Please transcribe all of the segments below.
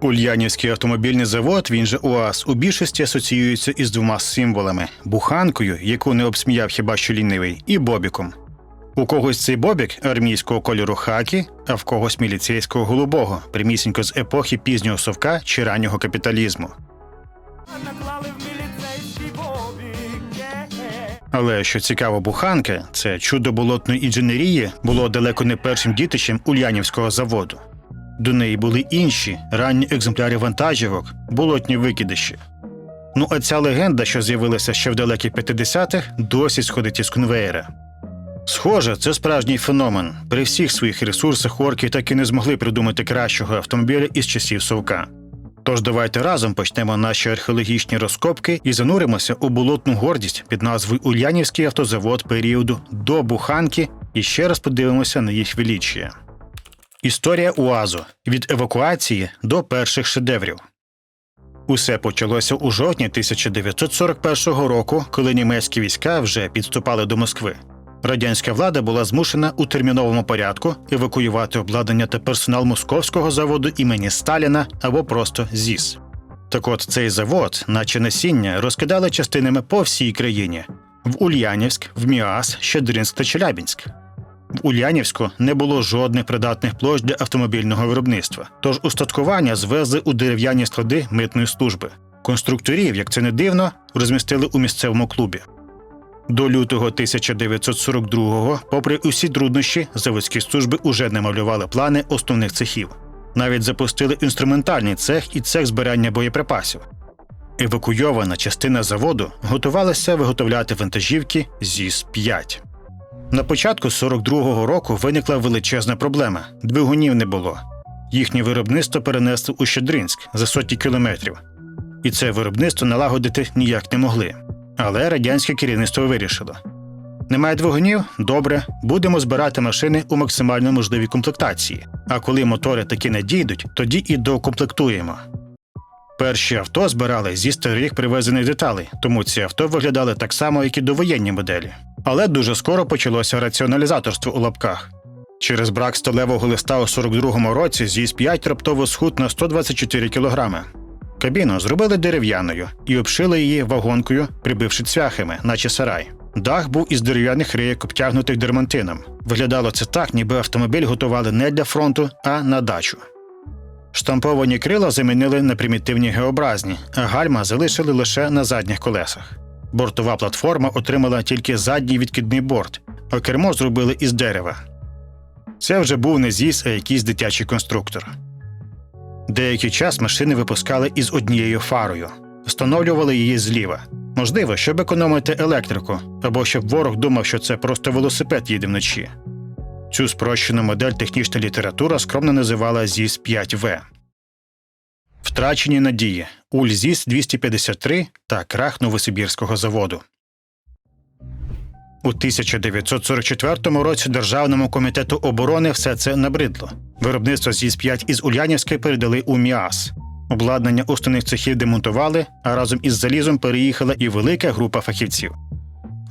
Ульянівський автомобільний завод, він же УАЗ, у більшості асоціюється із двома символами: буханкою, яку не обсміяв хіба що лінивий, і бобіком. У когось цей бобік армійського кольору хакі, а в когось міліцейського голубого, прямісінько з епохи пізнього совка чи раннього капіталізму. Але що цікаво, буханка, це чудо болотної інженерії, було далеко не першим дітищем Ульянівського заводу. До неї були інші ранні екземпляри вантажівок, болотні викидищі. Ну а ця легенда, що з'явилася ще в далеких 50-х, досі сходить із конвеєра. Схоже, це справжній феномен. При всіх своїх ресурсах орки так і не змогли придумати кращого автомобіля із часів совка. Тож давайте разом почнемо наші археологічні розкопки і зануримося у болотну гордість під назвою Ульянівський автозавод періоду до Буханки і ще раз подивимося на їх величіє. Історія УАЗу від евакуації до перших шедеврів. Усе почалося у жовтні 1941 року, коли німецькі війська вже підступали до Москви. Радянська влада була змушена у терміновому порядку евакуювати обладнання та персонал московського заводу імені Сталіна або просто ЗІС. Так от цей завод, наче насіння, розкидали частинами по всій країні: в Ульянівськ, в Міас, Щедринськ та Челябінськ. В Ульянівську не було жодних придатних площ для автомобільного виробництва, тож устаткування звезли у дерев'яні склади митної служби. Конструкторів, як це не дивно, розмістили у місцевому клубі. До лютого 1942-го, попри усі труднощі, заводські служби уже не малювали плани основних цехів. Навіть запустили інструментальний цех і цех збирання боєприпасів. Евакуйована частина заводу готувалася виготовляти вантажівки ЗІС-5. На початку 42-го року виникла величезна проблема: двигунів не було. Їхнє виробництво перенесли у Щедринськ за сотні кілометрів, і це виробництво налагодити ніяк не могли. Але радянське керівництво вирішило: немає двигунів? Добре, будемо збирати машини у максимально можливій комплектації. А коли мотори таки надійдуть, тоді і докомплектуємо. Перші авто збирали зі старих привезених деталей, тому ці авто виглядали так само, як і довоєнні моделі. Але дуже скоро почалося раціоналізаторство у лапках. Через брак сталевого листа у 42-му році зіс 5 раптово схуд на 124 кілограми. Кабіну зробили дерев'яною і обшили її вагонкою, прибивши цвяхами, наче сарай. Дах був із дерев'яних рейок, обтягнутих дермантином. Виглядало це так, ніби автомобіль готували не для фронту, а на дачу. Штамповані крила замінили на примітивні геобразні, а гальма залишили лише на задніх колесах. Бортова платформа отримала тільки задній відкидний борт, а кермо зробили із дерева. Це вже був не ЗІС, а якийсь дитячий конструктор. Деякий час машини випускали із однією фарою, встановлювали її зліва. Можливо, щоб економити електрику, або щоб ворог думав, що це просто велосипед їде вночі. Цю спрощену модель технічна література скромно називала ЗІС 5В. Втрачені надії Уль ЗІС 253 та крах Новосибірського заводу. У 1944 році Державному комітету оборони все це набридло. Виробництво ЗІС-5 із Ульянівська передали у МІАС. Обладнання основних цехів демонтували, а разом із залізом переїхала і велика група фахівців.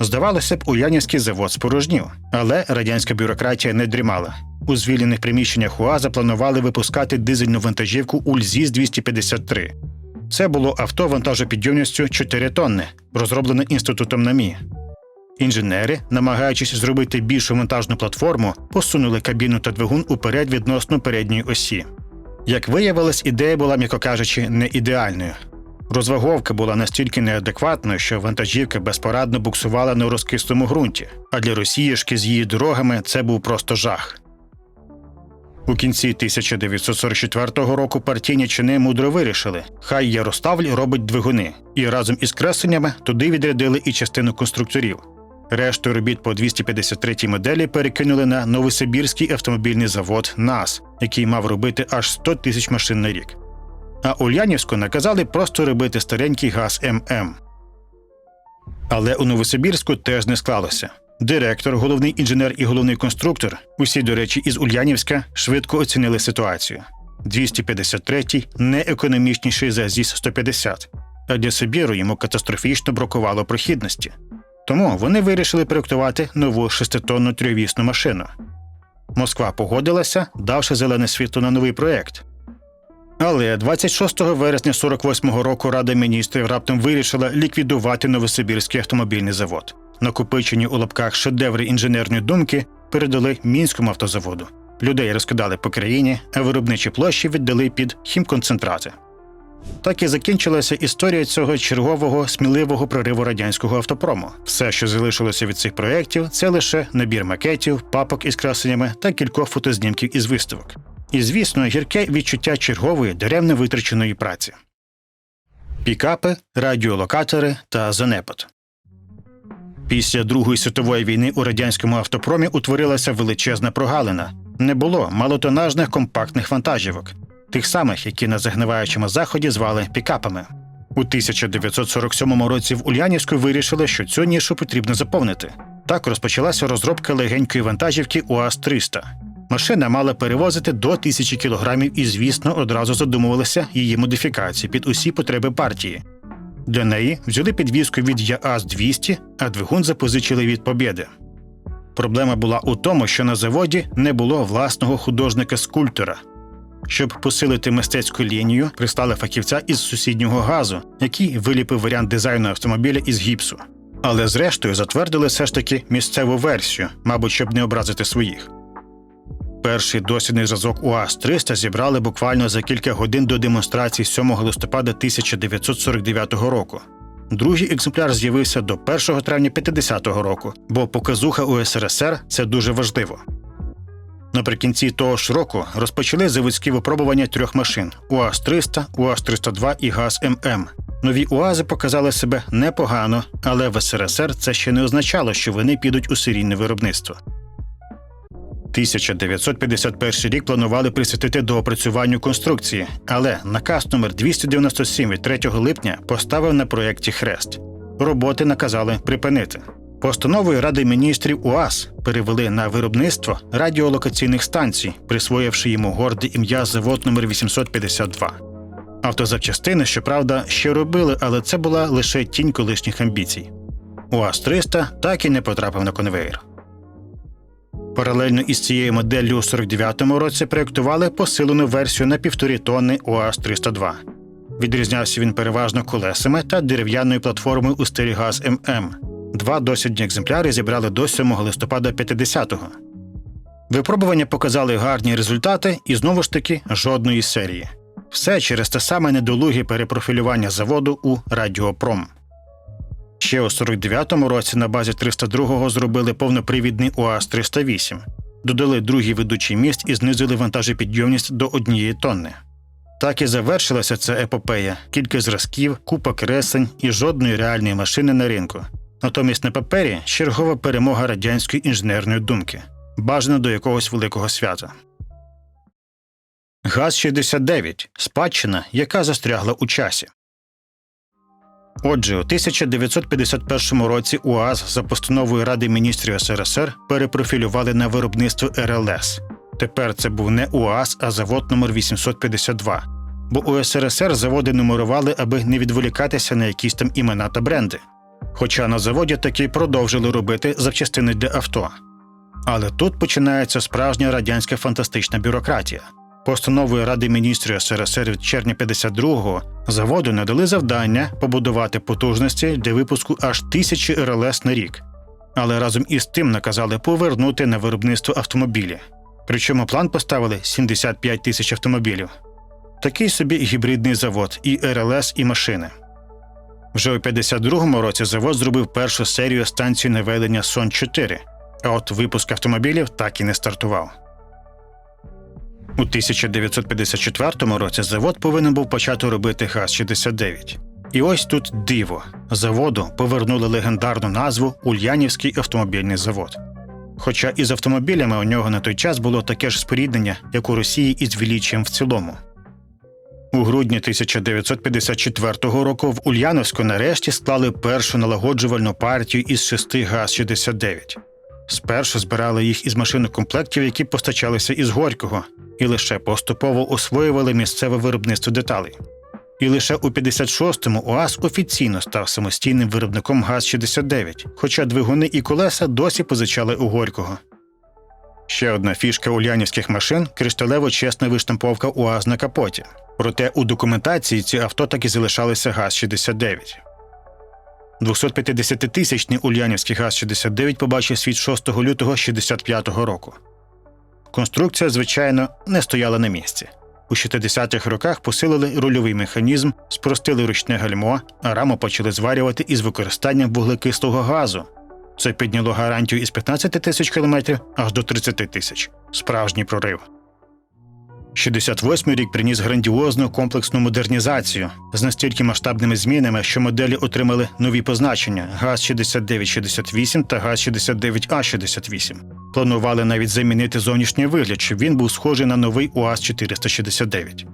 Здавалося б, Ульянівський завод спорожнів, але радянська бюрократія не дрімала. У звільнених приміщеннях УАЗа планували випускати дизельну вантажівку Ульзіс 253. Це було авто вантажопідйомністю 4 тонни, розроблене інститутом НАМІ. Інженери, намагаючись зробити більшу монтажну платформу, посунули кабіну та двигун уперед відносно передньої осі. Як виявилось, ідея була, м'яко кажучи, не ідеальною. Розваговка була настільки неадекватною, що вантажівка безпорадно буксувала на розкислому ґрунті, а для Росіїшки з її дорогами це був просто жах. У кінці 1944 року партійні чини мудро вирішили, хай Ярославль робить двигуни, і разом із кресленнями туди відрядили і частину конструкторів. Решту робіт по 253-й моделі перекинули на Новосибірський автомобільний завод НАС, який мав робити аж 100 тисяч машин на рік. А Ульянівську наказали просто робити старенький газ ММ. Але у Новосибірську теж не склалося. Директор, головний інженер і головний конструктор, усі, до речі, із Ульянівська, швидко оцінили ситуацію. 253-й не економічніший за ЗІС-150, а для Сибіру йому катастрофічно бракувало прохідності. Тому вони вирішили проєктувати нову шеститонну трьохвісну машину. Москва погодилася, давши зелене світло на новий проєкт. Але 26 вересня 48-го року Рада міністрів раптом вирішила ліквідувати Новосибірський автомобільний завод. Накопичені у лапках шедеври інженерної думки передали мінському автозаводу. Людей розкидали по країні, а виробничі площі віддали під хімконцентрати. Так і закінчилася історія цього чергового сміливого прориву радянського автопрому. Все, що залишилося від цих проєктів, це лише набір макетів, папок із красеннями та кількох фотознімків із виставок. І, звісно, гірке відчуття чергової даремно витраченої праці. Пікапи, радіолокатори та занепад. Після Другої світової війни у радянському автопромі утворилася величезна прогалина. Не було малотонажних компактних вантажівок, тих самих, які на загниваючому заході звали пікапами. У 1947 році в Ульянівську вирішили, що цю нішу потрібно заповнити. Так розпочалася розробка легенької вантажівки УАЗ-300. Машина мала перевозити до 1000 кілограмів і, звісно, одразу задумувалися її модифікації під усі потреби партії. Для неї взяли підвізку від ЯАЗ-200, а двигун запозичили від Побєди. Проблема була у тому, що на заводі не було власного художника-скульптора. Щоб посилити мистецьку лінію, прислали фахівця із сусіднього газу, який виліпив варіант дизайну автомобіля із гіпсу. Але зрештою затвердили все ж таки місцеву версію, мабуть, щоб не образити своїх. Перший дослідний зразок УАЗ-300 зібрали буквально за кілька годин до демонстрації 7 листопада 1949 року. Другий екземпляр з'явився до 1 травня 50-го року, бо показуха у СРСР це дуже важливо. Наприкінці того ж року розпочали заводські випробування трьох машин: УАЗ-300, УАЗ-302 і ГАЗ-ММ. Нові УАЗи показали себе непогано, але в СРСР це ще не означало, що вони підуть у серійне виробництво. 1951 рік планували присвятити доопрацюванню конструкції, але наказ номер 297 від 3 липня поставив на проєкті хрест. Роботи наказали припинити. Постановою Ради міністрів УАЗ перевели на виробництво радіолокаційних станцій, присвоївши йому горде ім'я завод номер 852. Автозапчастини, щоправда, ще робили, але це була лише тінь колишніх амбіцій. УАЗ-300 так і не потрапив на конвейер. Паралельно із цією моделлю у 49-му році проєктували посилену версію на півтори тонни УАЗ-302. Відрізнявся він переважно колесами та дерев'яною платформою у стилі ГАЗ ММ. Два дослідні екземпляри зібрали до 7 листопада 50-го. Випробування показали гарні результати і знову ж таки жодної серії. Все через те саме недолуге перепрофілювання заводу у Радіопром. Ще у 49-му році на базі 302-го зробили повнопривідний УАЗ-308, додали другий ведучий міст і знизили вантажопідйомність до однієї тонни. Так і завершилася ця епопея: кілька зразків, купа кресень і жодної реальної машини на ринку. Натомість на папері чергова перемога радянської інженерної думки, бажана до якогось великого свята. ГАЗ-69 спадщина, яка застрягла у часі. Отже, у 1951 році УАЗ за постановою Ради міністрів СРСР перепрофілювали на виробництво РЛС. Тепер це був не УАЗ, а завод номер 852. Бо у СРСР заводи нумерували, аби не відволікатися на якісь там імена та бренди. Хоча на заводі таки продовжили робити запчастини для авто. Але тут починається справжня радянська фантастична бюрократія. Постановою Ради міністрів СРСР від червня 52-го заводу надали завдання побудувати потужності для випуску аж тисячі РЛС на рік. Але разом із тим наказали повернути на виробництво автомобілі. Причому план поставили 75 тисяч автомобілів. Такий собі гібридний завод, і РЛС, і машини. Вже у 52-му році завод зробив першу серію станцій наведення Сон 4 а от випуск автомобілів так і не стартував. У 1954 році завод повинен був почати робити ГАЗ-69. І ось тут диво заводу повернули легендарну назву Ульянівський автомобільний завод. Хоча із автомобілями у нього на той час було таке ж споріднення, як у Росії із Веліччям в цілому. У грудні 1954 року в Ульяновську нарешті склали першу налагоджувальну партію із шести ГАЗ-69. Спершу збирали їх із машинокомплектів, які постачалися із Горького, і лише поступово освоювали місцеве виробництво деталей. І лише у 56-му УАЗ офіційно став самостійним виробником ГАЗ-69, хоча двигуни і колеса досі позичали у Горького. Ще одна фішка ульянівських машин кришталево чесна виштамповка УАЗ на капоті. Проте у документації ці авто так і залишалися ГАЗ-69. 250-тисячний Ульянівський ГАЗ-69 побачив світ 6 лютого 65-го року. Конструкція, звичайно, не стояла на місці. У 60-х роках посилили рульовий механізм, спростили ручне гальмо, а раму почали зварювати із використанням вуглекислого газу. Це підняло гарантію із 15 тисяч кілометрів аж до 30 тисяч. Справжній прорив. 68-й рік приніс грандіозну комплексну модернізацію з настільки масштабними змінами, що моделі отримали нові позначення ГАЗ-6968 та ГАЗ-69А68. Планували навіть замінити зовнішній вигляд, щоб він був схожий на новий УАЗ-469.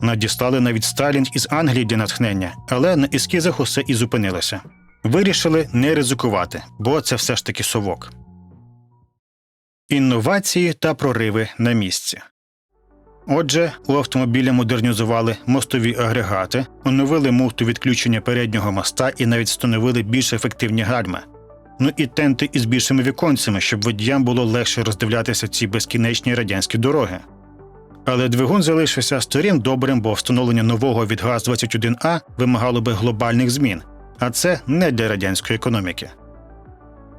Надіслали навіть Сталін із Англії для натхнення, але на ескізах усе і зупинилося. Вирішили не ризикувати, бо це все ж таки совок. Інновації та прориви на місці. Отже, у автомобіля модернізували мостові агрегати, оновили муфту відключення переднього моста і навіть встановили більш ефективні гальма. Ну і тенти із більшими віконцями, щоб водіям було легше роздивлятися ці безкінечні радянські дороги. Але двигун залишився старим добрим, бо встановлення нового від ГАЗ-21А вимагало би глобальних змін, а це не для радянської економіки.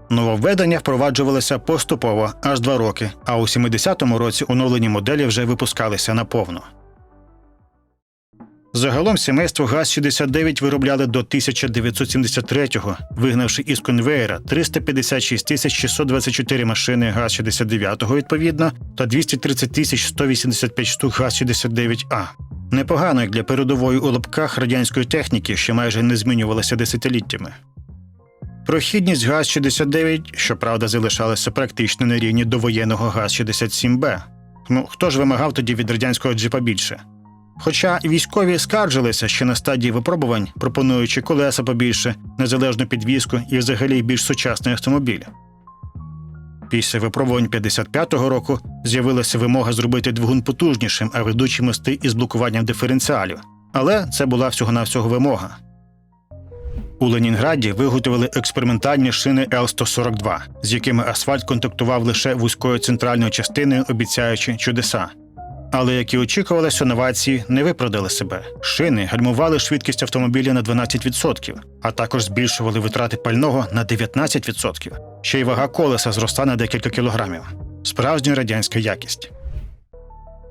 Нововведення впроваджувалися поступово аж два роки, а у 70-му році оновлені моделі вже випускалися наповну. Загалом сімейство ГАЗ-69 виробляли до 1973-го, вигнавши із конвеєра 356 624 машини ГАЗ-69 відповідно та 230 185 штук ГАЗ-69А. Непогано як для передової у лапках радянської техніки, що майже не змінювалася десятиліттями. Прохідність ГАЗ-69, щоправда, залишалася практично на рівні довоєнного ГАЗ-67Б. Ну хто ж вимагав тоді від радянського джипа більше? Хоча військові скаржилися ще на стадії випробувань, пропонуючи колеса побільше, незалежну підвізку і взагалі більш сучасний автомобіль. Після випробувань 55-го року з'явилася вимога зробити двигун потужнішим, а ведучі мости із блокуванням диференціалів. Але це була всього-навсього вимога. У Ленінграді виготовили експериментальні шини Л-142, з якими асфальт контактував лише вузькою центральною частиною, обіцяючи чудеса. Але, як і очікувалося, новації не виправдали себе. Шини гальмували швидкість автомобіля на 12%, а також збільшували витрати пального на 19%. Ще й вага колеса зросла на декілька кілограмів. Справжня радянська якість.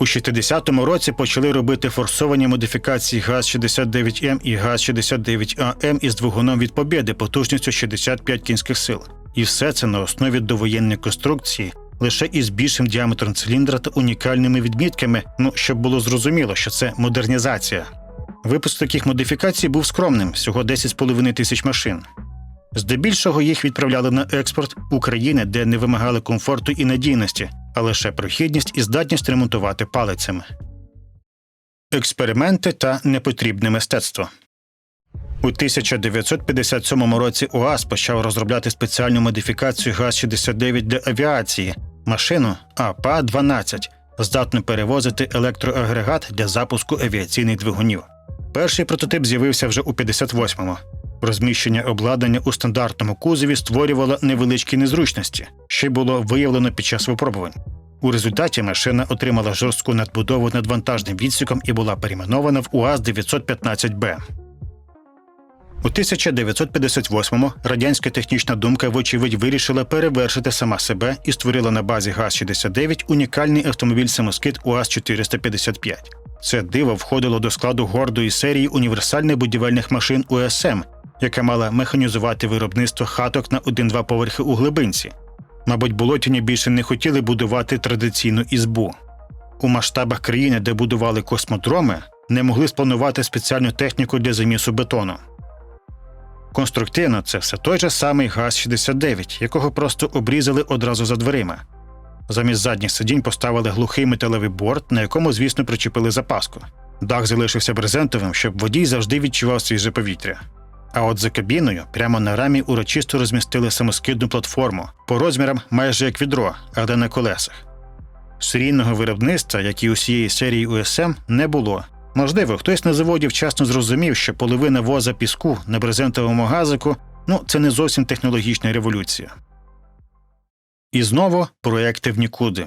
У 60-му році почали робити форсовані модифікації ГАЗ-69М і ГАЗ-69АМ із двигуном від Побєди потужністю 65 кінських сил. І все це на основі довоєнної конструкції, лише із більшим діаметром циліндра та унікальними відмітками, ну щоб було зрозуміло, що це модернізація. Випуск таких модифікацій був скромним всього 10,5 тисяч машин. Здебільшого їх відправляли на експорт України, де не вимагали комфорту і надійності, а лише прохідність і здатність ремонтувати палицями. Експерименти та непотрібне мистецтво. У 1957 році УАЗ почав розробляти спеціальну модифікацію ГАЗ-69 для авіації машину АПА-12, здатну перевозити електроагрегат для запуску авіаційних двигунів. Перший прототип з'явився вже у 58-му. Розміщення обладнання у стандартному кузові створювало невеличкі незручності, що було виявлено під час випробувань. У результаті машина отримала жорстку надбудову над вантажним відсіком і була перейменована в УАЗ-915Б. У 1958-му радянська технічна думка, вочевидь, вирішила перевершити сама себе і створила на базі ГАЗ-69 унікальний автомобіль-самоскид УАЗ-455. Це диво входило до складу гордої серії універсальних будівельних машин УСМ, яка мала механізувати виробництво хаток на 1-2 поверхи у глибинці. Мабуть, болотяні більше не хотіли будувати традиційну ізбу. У масштабах країни, де будували космодроми, не могли спланувати спеціальну техніку для замісу бетону. Конструктивно це все той же самий ГАЗ-69, якого просто обрізали одразу за дверима. Замість задніх сидінь поставили глухий металевий борт, на якому, звісно, причепили запаску. Дах залишився брезентовим, щоб водій завжди відчував свіже повітря. А от за кабіною, прямо на рамі, урочисто розмістили самоскидну платформу, по розмірам майже як відро, але на колесах. Серійного виробництва, як і усієї серії УСМ, не було. Можливо, хтось на заводі вчасно зрозумів, що половина воза піску на брезентовому газику ну це не зовсім технологічна революція. І знову проекти в нікуди.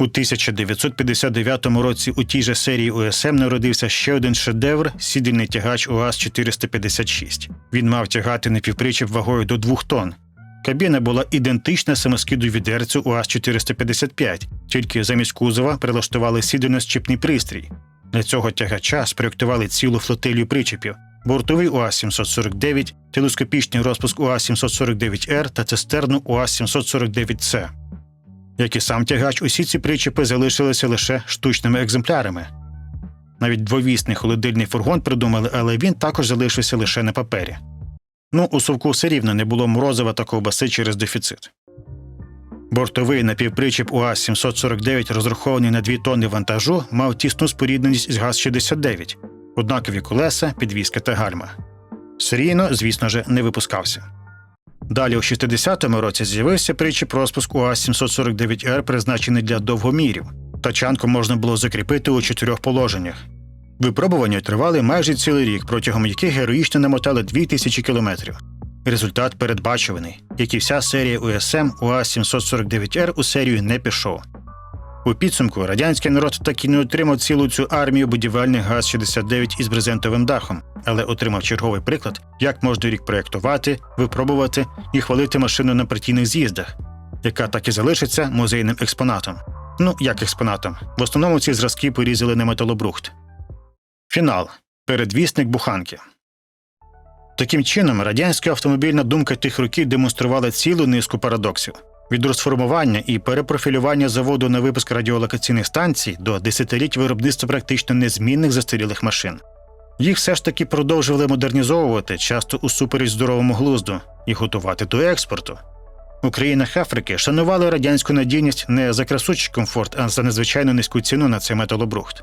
У 1959 році у тій же серії УСМ народився ще один шедевр сідельний тягач УАЗ-456. Він мав тягати напівпричіп вагою до 2 тонн. Кабіна була ідентична самоскиду відерцю УАЗ-455, тільки замість кузова прилаштували сідельно-щіпний пристрій. Для цього тягача спроєктували цілу флотилію причепів, бортовий УАЗ-749, телескопічний розпуск УАЗ-749Р та цистерну УАЗ-749С. Як і сам тягач, усі ці причепи залишилися лише штучними екземплярами. Навіть двовісний холодильний фургон придумали, але він також залишився лише на папері. Ну, у совку все рівно не було морозива та ковбаси через дефіцит. Бортовий напівпричіп УАЗ-749, розрахований на 2 тонни вантажу, мав тісну спорідненість з ГАЗ-69, однакові колеса, підвіска та гальма. Серійно, звісно ж, не випускався. Далі у 60-му році з'явився притчі про розпуск УАЗ-749Р, призначений для довгомірів. Тачанку можна було закріпити у чотирьох положеннях. Випробування тривали майже цілий рік, протягом яких героїчно намотали 2000 кілометрів. Результат передбачуваний, як і вся серія УСМ, УА-749Р у серію не пішов. У підсумку радянський народ так і не отримав цілу цю армію будівельних ГАЗ-69 із брезентовим дахом, але отримав черговий приклад, як можна рік проєктувати, випробувати і хвалити машину на партійних з'їздах, яка так і залишиться музейним експонатом. Ну, як експонатом. В основному ці зразки порізали на металобрухт. Фінал. Передвісник буханки. Таким чином, радянська автомобільна думка тих років демонструвала цілу низку парадоксів. Від розформування і перепрофілювання заводу на випуск радіолокаційних станцій до десятиліть виробництва практично незмінних застарілих машин. Їх все ж таки продовжували модернізовувати, часто усупереч здоровому глузду, і готувати до експорту. У країнах Африки шанували радянську надійність не за красу чи комфорт, а за незвичайно низьку ціну на цей металобрухт.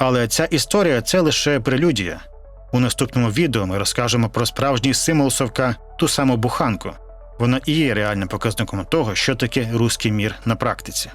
Але ця історія це лише прелюдія. У наступному відео ми розкажемо про справжній символ совка ту саму буханку. Вона і є реальним показником того, що таке руський мір на практиці.